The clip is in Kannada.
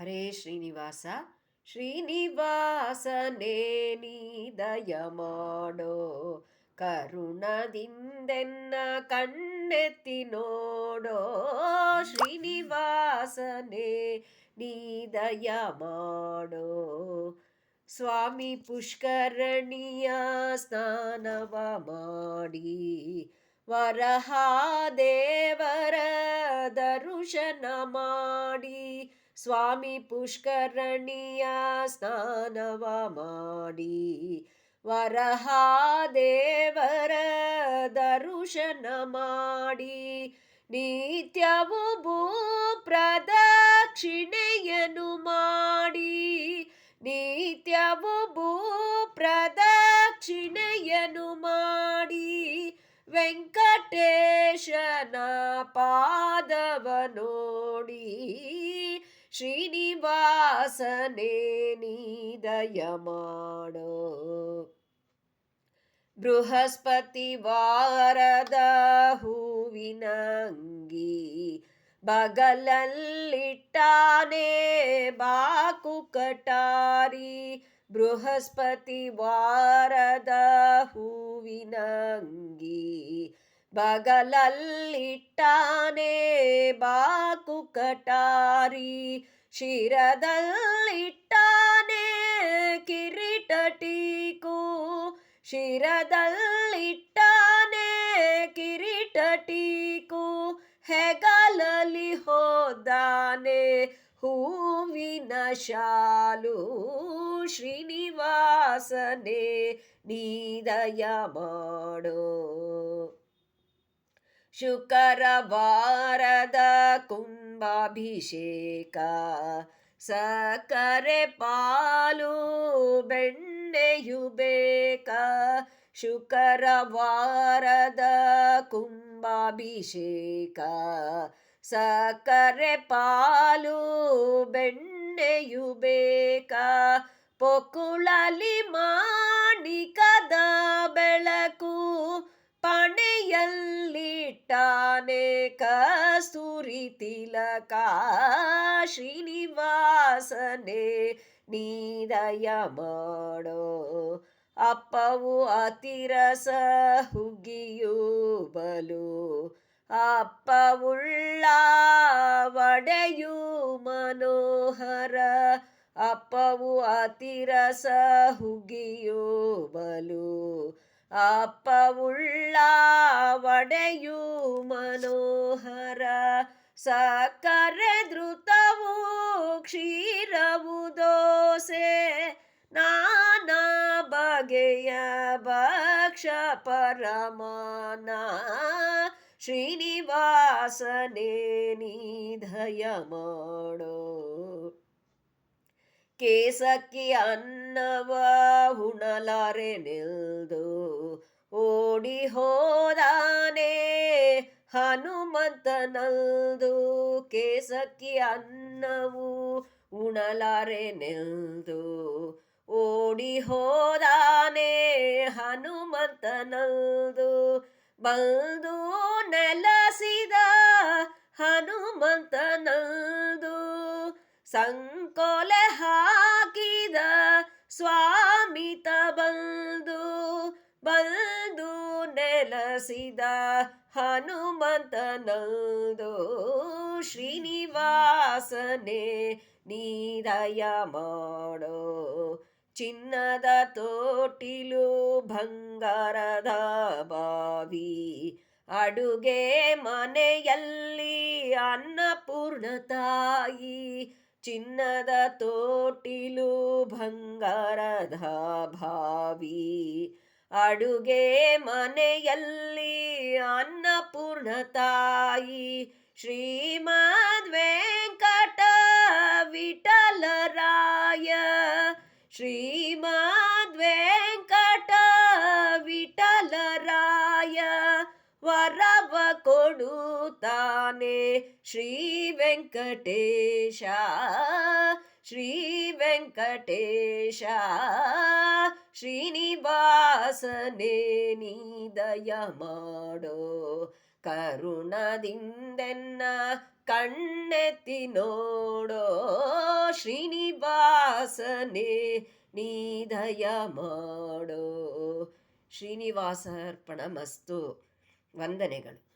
ಹರೇ ಶ್ರೀನಿವಾಸ. ಶ್ರೀನಿವಾಸನೇ, ನೀ ದಯ ಮಾಡೋ. ಕರುಣದಿಂದೆನ್ನ ಕಣ್ಣೆತ್ತಿ ನೋಡೋ. ಶ್ರೀನಿವಾಸನೇ, ನೀ ದಯ ಮಾಡೋ. ಸ್ವಾಮಿ ಪುಷ್ಕರಣಿಯ ಸ್ನಾನವ ಮಾಡಿ. ವರಹಾದೇವರ ದರುಶನ ಮಾಡಿ. ಸ್ವಾಮಿ ಪುಷ್ಕರಣಿಯ ಸ್ನಾನವ ಮಾಡಿ ವರಹಾದೇವರ ದರುಶನ ಮಾಡಿ. ನಿತ್ಯವು ಭೂ ಪ್ರದಕ್ಷಿಣೆಯನ್ನು ಮಾಡಿ. ನಿತ್ಯವು ಭೂ ಪ್ರದಕ್ಷಿಣೆಯನ್ನು ಮಾಡಿ. ವೆಂಕಟೇಶನ ಪಾದವ ನೋಡಿ. ಶ್ರೀನಿವಾಸನೇ ನೀ ದಯ ಮಾಡೋ. ಬೃಹಸ್ಪತಿ ವಾರದ ಹೂವಿನಂಗಿ ಬಗಲಲ್ಲಿಟ್ಟಾನೆ, ಬಾಕು ಕಟಾರಿ. ಬೃಹಸ್ಪತಿ ವಾರದ ಹೂವಿನಂಗಿ ಬಗಲಲ್ಲಿಟ್ಟಾನೆ ಬಾಕು ಕಟಾರಿ, ಶಿರದಲ್ಲಿಟ್ಟಾನೆ ಕಿರೀಟ ಟೀಕು ಶಿರದಲ್ಲಿಟ್ಟಾನೆ ಕಿರೀಟ ಟೀಕು ಹೆಗಲಲ್ಲಿ ಹೋದಾನೆ ಹೂವಿನ ಶಾಲು. ಶ್ರೀನಿವಾಸನೆ ನೀದಯ ಮಾಡೋ. ಶುಕರವಾರದ ಕುಂಭಾಭಿಷೇಕ ಸಕರೆ ಪಾಲು ಬೆಣ್ಣೆಯು ಬೇಕ? ಶುಕರವಾರದ ಕುಂಭಾಭಿಷೇಕ ಸಕರೆ ಪಾಲು ಬೆಣ್ಣೆಯು ಬೇಕ? ಪೊಕುಳಲಿ ಮಾಣಿಕದ ಬೆಳಕು ಪಣೆಯಲ್ಲಿಟ್ಟಾನೆ ಕಸ್ತೂರಿ ತಿಲಕ, ಶ್ರೀನಿವಾಸನೆ ನೀದಯ ಮಾಡೋ. ಅಪ್ಪವು ಅತಿರಸ ಹುಗಿಯೂ ಬಲು, ಅಪ್ಪವುಳ್ಳ ವಡೆಯು ಮನೋಹರ, ಅಪ್ಪವು ಅತಿರಸ ಹುಗಿಯೋ ಬಲು. ಅಪ್ಪವುಳ್ಳ ಒಡೆಯು ಮನೋಹರ ಸಕ್ಕರೆ ಧೃತವು ಕ್ಷೀರವು ದೋಸೆ. ನಾನಾ ಬಗೆಯ ಭಕ್ಷ ಪರಮಾನ ಶ್ರೀನಿವಾಸನೇ ನಿಧಯ ಮಾಡೋ. ಕೇಸಕ್ಕಿ ಅನ್ನವ ಹುಣಲಾರೆ ನಿಲ್ದು. ಓಡಿ ಹೋದಾನೆ ಹನುಮಂತನಲ್ದು ಕೇಸಕ್ಕಿ ಅನ್ನವು ಉಣಲಾರೆ ನಿಲ್ದು. ಓಡಿ ಹೋದಾನೆ ಹನುಮಂತನಲ್ದು ಬಂದು ನೆಲಸಿದ ಹನುಮಂತನಲ್ದು ಸಂಕೋಲೆ ಹಾಕಿದ ಸ್ವಾಮಿತ ಬಂದು ಬಂದು ನೆಲಸಿದ ಹನುಮಂತನಲ್ದು ಶ್ರೀನಿವಾಸನೇ, ನೀರಯ ಮಾಡೋ. ಚಿನ್ನದ ತೋಟಿಲು ಬಂಗಾರದ ಬಾವಿ. ಅಡುಗೆ ಮನೆಯಲ್ಲಿ ಅನ್ನಪೂರ್ಣ ತಾಯಿ. ಚಿನ್ನದ ತೋಟಿಲು ಬಂಗಾರದ ಭಾವಿ ಅಡುಗೆ ಮನೆಯಲ್ಲಿ ಅನ್ನಪೂರ್ಣ ತಾಯಿ. ಶ್ರೀಮದ್ ವೆಂಕಟ ವಿಠಲರಾಯ ಶ್ರೀಮದ್ ಕೊಡುತ್ತಾನೆ ಶ್ರೀ ವೆಂಕಟೇಶ ಶ್ರೀ ವೆಂಕಟೇಶ ಶ್ರೀನಿವಾಸನೇ ನೀದಯ ಮಾಡೋ ಕರುಣದಿಂದೆನ್ನ ಕಣ್ಣೆತ್ತಿ ನೋಡೋ ಶ್ರೀನಿವಾಸನೇ ನೀದಯ ಮಾಡೋ ಶ್ರೀನಿವಾಸ ಅರ್ಪಣ ಮಸ್ತು ವಂದನೆಗಳು.